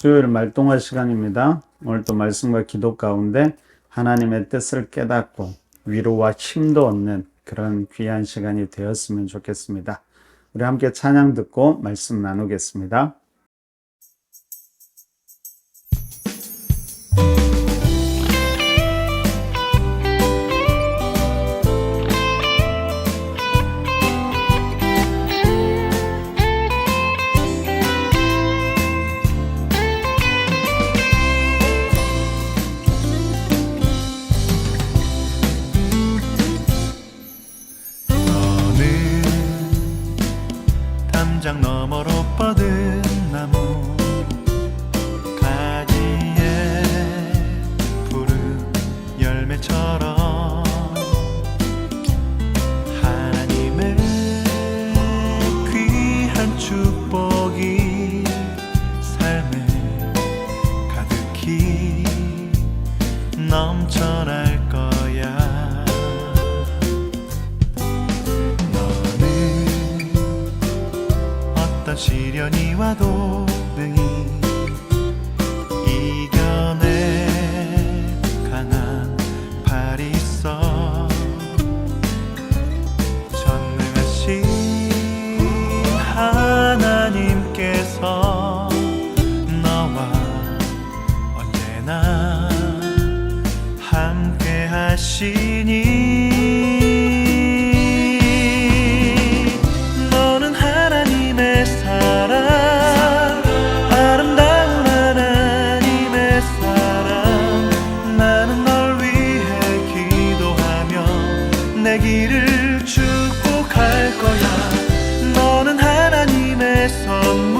수요일 말동화 시간입니다. 오늘도 말씀과 기도 가운데 하나님의 뜻을 깨닫고 위로와 힘도 얻는 그런 귀한 시간이 되었으면 좋겠습니다. 우리 함께 찬양 듣고 말씀 나누겠습니다. 하시니 너는 하나님의 사랑 아름다운 하나님의 사랑. 나는 널 위해 기도하며 내 길을 축복할 거야. 너는 하나님의 선물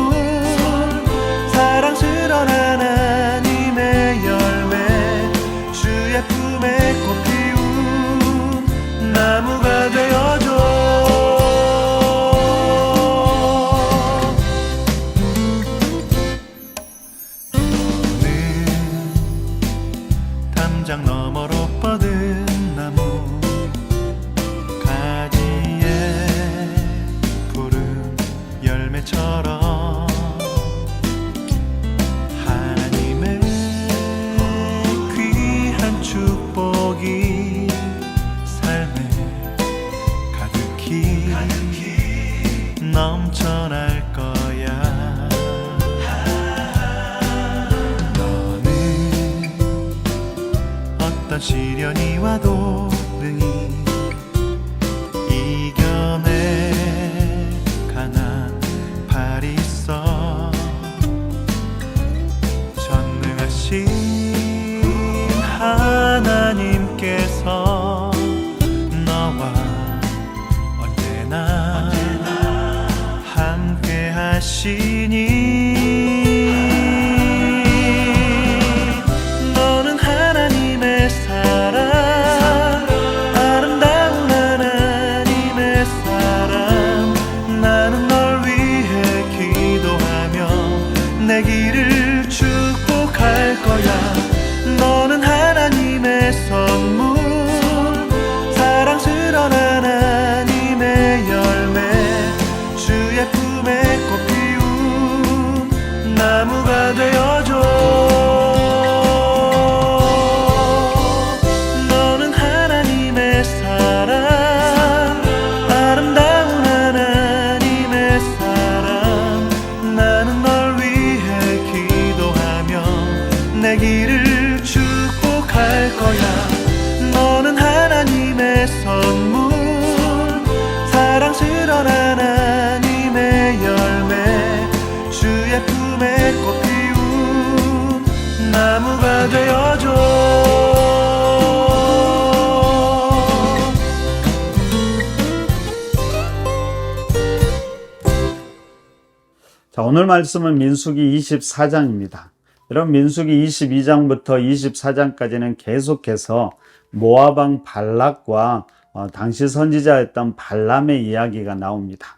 자, 오늘 말씀은 민수기 24장입니다. 여러분 민수기 22장부터 24장까지는 계속해서 모아방 발락과 어, 당시 선지자였던 발람의 이야기가 나옵니다.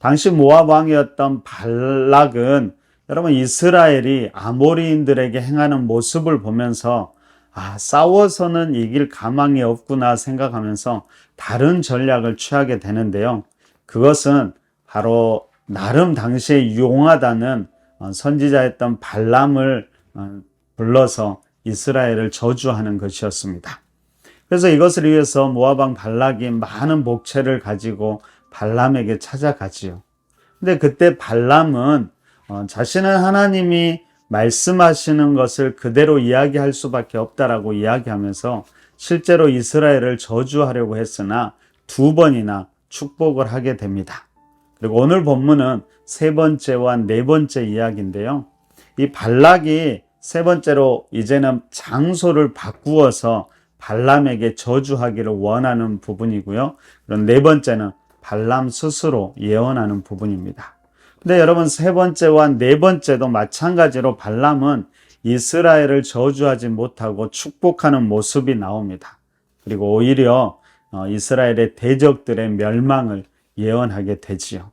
당시 모압 왕이었던 발락은 여러분 이스라엘이 아모리인들에게 행하는 모습을 보면서 아, 싸워서는 이길 가망이 없구나 생각하면서 다른 전략을 취하게 되는데요. 그것은 바로 나름 당시에 용하다는 어, 선지자였던 발람을 어, 불러서 이스라엘을 저주하는 것이었습니다. 그래서 이것을 위해서 모아방 발락이 많은 목체를 가지고 발람에게 찾아가지요. 근데 그때 발람은 어, 자신은 하나님이 말씀하시는 것을 그대로 이야기할 수밖에 없다라고 이야기하면서 실제로 이스라엘을 저주하려고 했으나 두 번이나 축복을 하게 됩니다. 그리고 오늘 본문은 세 번째와 네 번째 이야기인데요. 이 발락이 세 번째로 이제는 장소를 바꾸어서 발람에게 저주하기를 원하는 부분이고요. 그럼 네 번째는 발람 스스로 예언하는 부분입니다. 근데 여러분 세 번째와 네 번째도 마찬가지로 발람은 이스라엘을 저주하지 못하고 축복하는 모습이 나옵니다. 그리고 오히려 어, 이스라엘의 대적들의 멸망을 예언하게 되지요.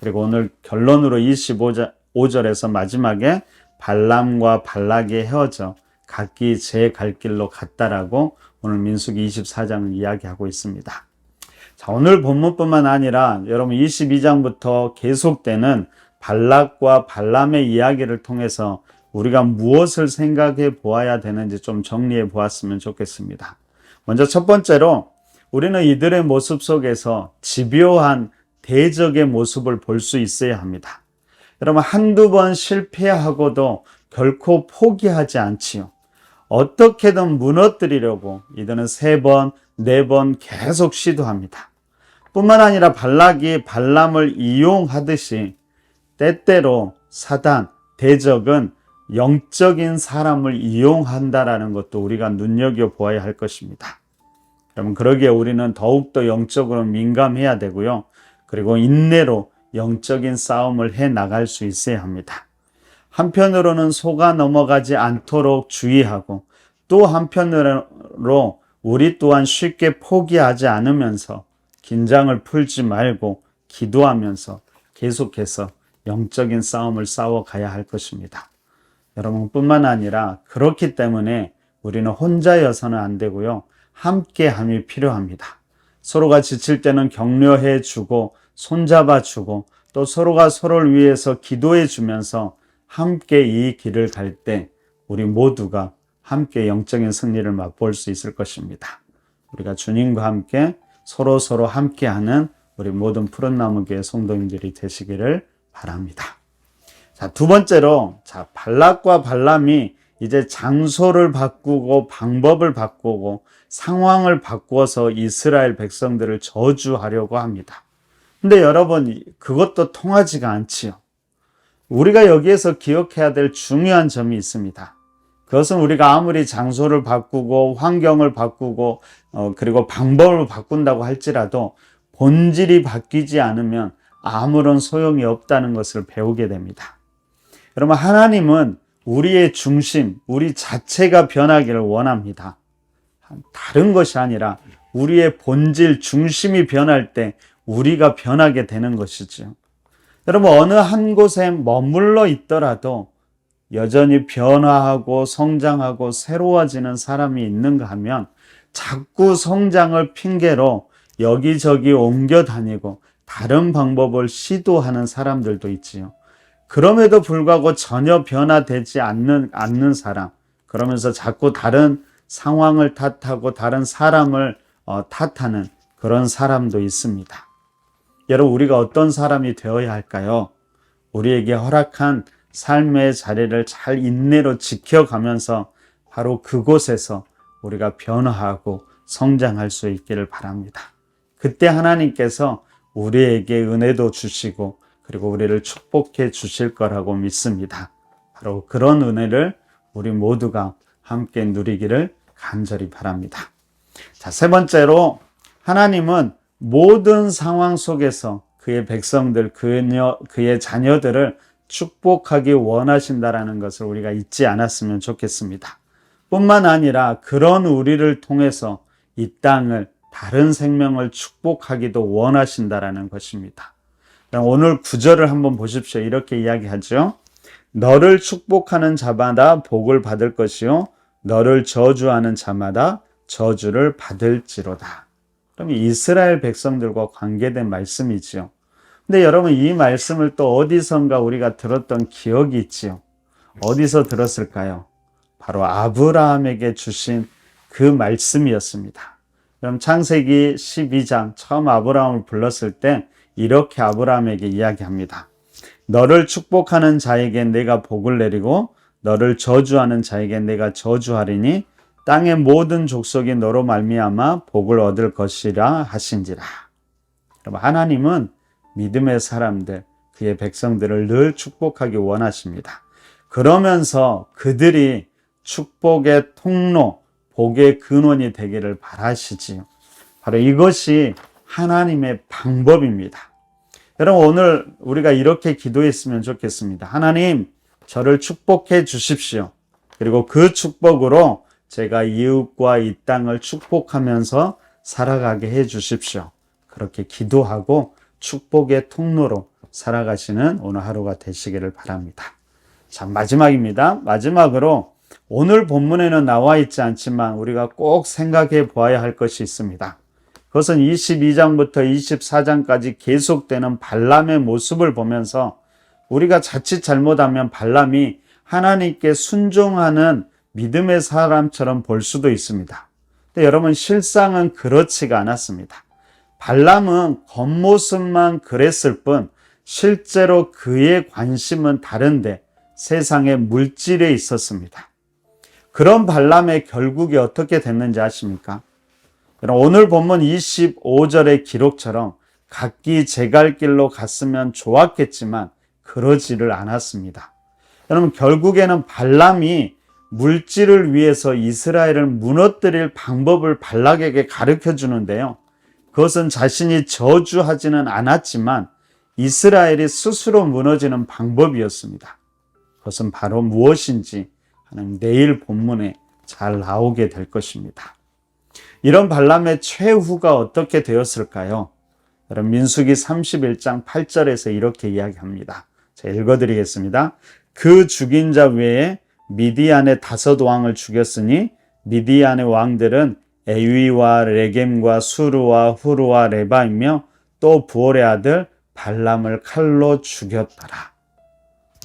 그리고 오늘 결론으로 25절에서 마지막에 발람과 발락이 헤어져 각기 제 갈 길로 갔다라고 오늘 민수기 24장을 이야기하고 있습니다. 자, 오늘 본문뿐만 아니라 여러분 22장부터 계속되는 발락과 발람의 이야기를 통해서 우리가 무엇을 생각해 보아야 되는지 좀 정리해 보았으면 좋겠습니다. 먼저 첫 번째로 우리는 이들의 모습 속에서 집요한 대적의 모습을 볼 수 있어야 합니다. 여러분 한두 번 실패하고도 결코 포기하지 않지요. 어떻게든 무너뜨리려고 이들은 세 번, 네 번 계속 시도합니다. 뿐만 아니라 발락이 발람을 이용하듯이 때때로 사단, 대적은 영적인 사람을 이용한다라는 것도 우리가 눈여겨 보아야 할 것입니다. 여러분, 그러기에 우리는 더욱더 영적으로 민감해야 되고요. 그리고 인내로 영적인 싸움을 해 나갈 수 있어야 합니다. 한편으로는 속아 넘어가지 않도록 주의하고 또 한편으로 우리 또한 쉽게 포기하지 않으면서 긴장을 풀지 말고 기도하면서 계속해서 영적인 싸움을 싸워 가야 할 것입니다. 여러분뿐만 아니라 그렇기 때문에 우리는 혼자여서는 안 되고요. 함께함이 필요합니다. 서로가 지칠 때는 격려해 주고 손잡아 주고 또 서로가 서로를 위해서 기도해 주면서 함께 이 길을 갈 때 우리 모두가 함께 영적인 승리를 맛볼 수 있을 것입니다. 우리가 주님과 함께 서로 서로 함께하는 우리 모든 푸른 나무 교회 성도님들이 되시기를 바랍니다. 자, 두 번째로 자, 발락과 발람이 이제 장소를 바꾸고 방법을 바꾸고 상황을 바꾸어서 이스라엘 백성들을 저주하려고 합니다. 근데 여러분, 그것도 통하지가 않지요. 우리가 여기에서 기억해야 될 중요한 점이 있습니다. 그것은 우리가 아무리 장소를 바꾸고 환경을 바꾸고 어, 그리고 방법을 바꾼다고 할지라도 본질이 바뀌지 않으면 아무런 소용이 없다는 것을 배우게 됩니다. 여러분 하나님은 우리의 중심, 우리 자체가 변하기를 원합니다. 다른 것이 아니라 우리의 본질 중심이 변할 때 우리가 변하게 되는 것이지요. 여러분 어느 한 곳에 머물러 있더라도 여전히 변화하고 성장하고 새로워지는 사람이 있는가 하면 자꾸 성장을 핑계로 여기저기 옮겨 다니고 다른 방법을 시도하는 사람들도 있지요. 그럼에도 불구하고 전혀 변화되지 않는, 않는 사람, 그러면서 자꾸 다른 상황을 탓하고 다른 사람을 어, 탓하는 그런 사람도 있습니다. 여러분, 우리가 어떤 사람이 되어야 할까요? 우리에게 허락한 삶의 자리를 잘 인내로 지켜가면서 바로 그곳에서 우리가 변화하고 성장할 수 있기를 바랍니다. 그때 하나님께서 우리에게 은혜도 주시고 그리고 우리를 축복해 주실 거라고 믿습니다. 바로 그런 은혜를 우리 모두가 함께 누리기를 간절히 바랍니다. 자, 세 번째로 하나님은 모든 상황 속에서 그의 백성들, 그녀, 그의 자녀들을 축복하기 원하신다라는 것을 우리가 잊지 않았으면 좋겠습니다. 뿐만 아니라 그런 우리를 통해서 이 땅을 다른 생명을 축복하기도 원하신다라는 것입니다. 오늘 구절을 한번 보십시오. 이렇게 이야기하죠. 너를 축복하는 자마다 복을 받을 것이요. 너를 저주하는 자마다 저주를 받을지로다. 그럼 이스라엘 백성들과 관계된 말씀이지요. 근데 여러분 이 말씀을 또 어디선가 우리가 들었던 기억이 있지요. 어디서 들었을까요? 바로 아브라함에게 주신 그 말씀이었습니다. 그럼 창세기 12장 처음 아브라함을 불렀을 때 이렇게 아브라함에게 이야기합니다. 너를 축복하는 자에게 내가 복을 내리고 너를 저주하는 자에게 내가 저주하리니 땅의 모든 족속이 너로 말미암아 복을 얻을 것이라 하신지라. 그럼 하나님은 믿음의 사람들, 그의 백성들을 늘 축복하기 원하십니다. 그러면서 그들이 축복의 통로, 복의 근원이 되기를 바라시지요. 바로 이것이 하나님의 방법입니다. 여러분, 오늘 우리가 이렇게 기도했으면 좋겠습니다. 하나님, 저를 축복해 주십시오. 그리고 그 축복으로 제가 이웃과 이 땅을 축복하면서 살아가게 해 주십시오. 그렇게 기도하고 축복의 통로로 살아가시는 오늘 하루가 되시기를 바랍니다. 자, 마지막입니다. 마지막으로 오늘 본문에는 나와 있지 않지만 우리가 꼭 생각해 보아야 할 것이 있습니다. 그것은 22장부터 24장까지 계속되는 발람의 모습을 보면서 우리가 자칫 잘못하면 발람이 하나님께 순종하는 믿음의 사람처럼 볼 수도 있습니다. 근데 여러분 실상은 그렇지가 않았습니다. 발람은 겉모습만 그랬을 뿐 실제로 그의 관심은 다른데 세상의 물질에 있었습니다. 그런 발람의 결국이 어떻게 됐는지 아십니까? 여러분, 오늘 본문 25절의 기록처럼 각기 제 갈 길로 갔으면 좋았겠지만 그러지를 않았습니다. 여러분 결국에는 발람이 물질을 위해서 이스라엘을 무너뜨릴 방법을 발락에게 가르쳐 주는데요. 그것은 자신이 저주하지는 않았지만 이스라엘이 스스로 무너지는 방법이었습니다. 그것은 바로 무엇인지 하는 내일 본문에 잘 나오게 될 것입니다. 이런 발람의 최후가 어떻게 되었을까요? 여러분 민수기 31장 8절에서 이렇게 이야기합니다. 자, 읽어드리겠습니다. 그 죽인 자 외에 미디안의 다섯 왕을 죽였으니 미디안의 왕들은 에위와 레겜과 수르와 후르와 레바이며 또 부올의 아들 발람을 칼로 죽였더라.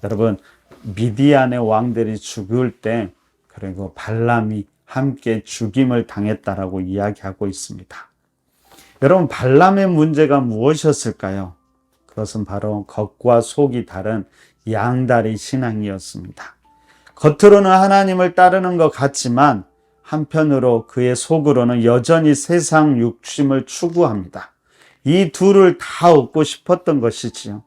여러분 미디안의 왕들이 죽을 때 그리고 발람이 함께 죽임을 당했다라고 이야기하고 있습니다. 여러분 발람의 문제가 무엇이었을까요? 그것은 바로 겉과 속이 다른 양다리 신앙이었습니다. 겉으로는 하나님을 따르는 것 같지만 한편으로 그의 속으로는 여전히 세상 욕심을 추구합니다. 이 둘을 다 얻고 싶었던 것이지요.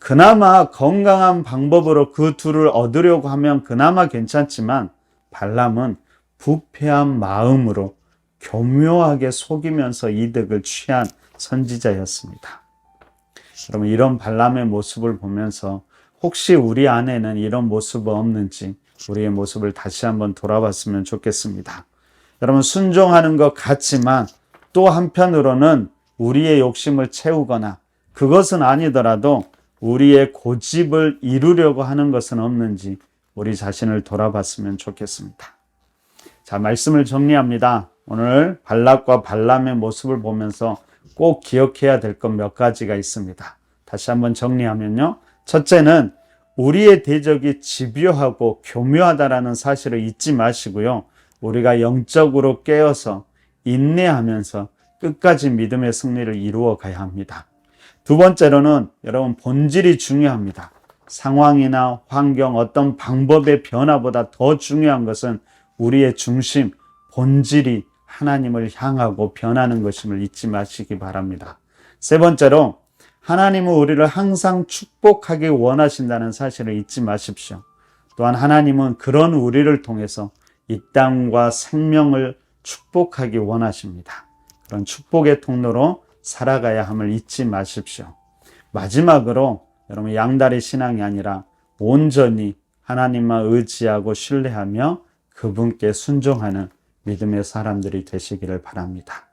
그나마 건강한 방법으로 그 둘을 얻으려고 하면 그나마 괜찮지만 발람은 부패한 마음으로 교묘하게 속이면서 이득을 취한 선지자였습니다. 여러분 이런 발람의 모습을 보면서 혹시 우리 안에는 이런 모습은 없는지 우리의 모습을 다시 한번 돌아봤으면 좋겠습니다. 여러분 순종하는 것 같지만 또 한편으로는 우리의 욕심을 채우거나 그것은 아니더라도 우리의 고집을 이루려고 하는 것은 없는지 우리 자신을 돌아봤으면 좋겠습니다. 자, 말씀을 정리합니다. 오늘 발락과 발람의 모습을 보면서 꼭 기억해야 될 것 몇 가지가 있습니다. 다시 한번 정리하면요. 첫째는 우리의 대적이 집요하고 교묘하다라는 사실을 잊지 마시고요. 우리가 영적으로 깨어서 인내하면서 끝까지 믿음의 승리를 이루어 가야 합니다. 두 번째로는 여러분 본질이 중요합니다. 상황이나 환경 어떤 방법의 변화보다 더 중요한 것은 우리의 중심, 본질이 하나님을 향하고 변하는 것임을 잊지 마시기 바랍니다. 세 번째로 하나님은 우리를 항상 축복하기 원하신다는 사실을 잊지 마십시오. 또한 하나님은 그런 우리를 통해서 이 땅과 생명을 축복하기 원하십니다. 그런 축복의 통로로 살아가야 함을 잊지 마십시오. 마지막으로 여러분 양다리 신앙이 아니라 온전히 하나님만 의지하고 신뢰하며 그분께 순종하는 믿음의 사람들이 되시기를 바랍니다.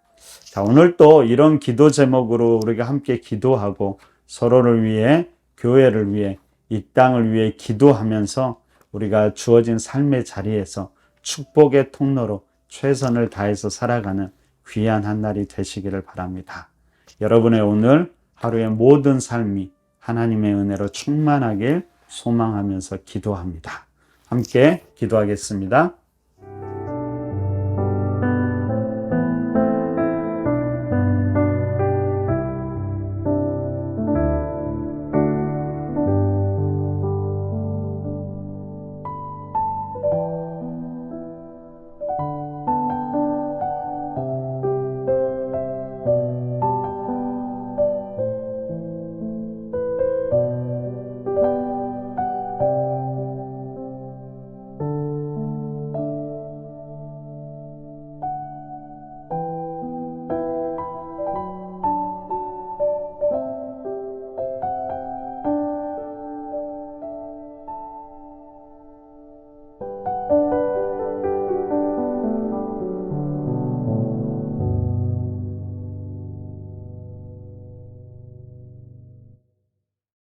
자, 오늘 또 이런 기도 제목으로 우리가 함께 기도하고 서로를 위해 교회를 위해 이 땅을 위해 기도하면서 우리가 주어진 삶의 자리에서 축복의 통로로 최선을 다해서 살아가는 귀한 한 날이 되시기를 바랍니다. 여러분의 오늘 하루의 모든 삶이 하나님의 은혜로 충만하길 소망하면서 기도합니다. 함께 기도하겠습니다.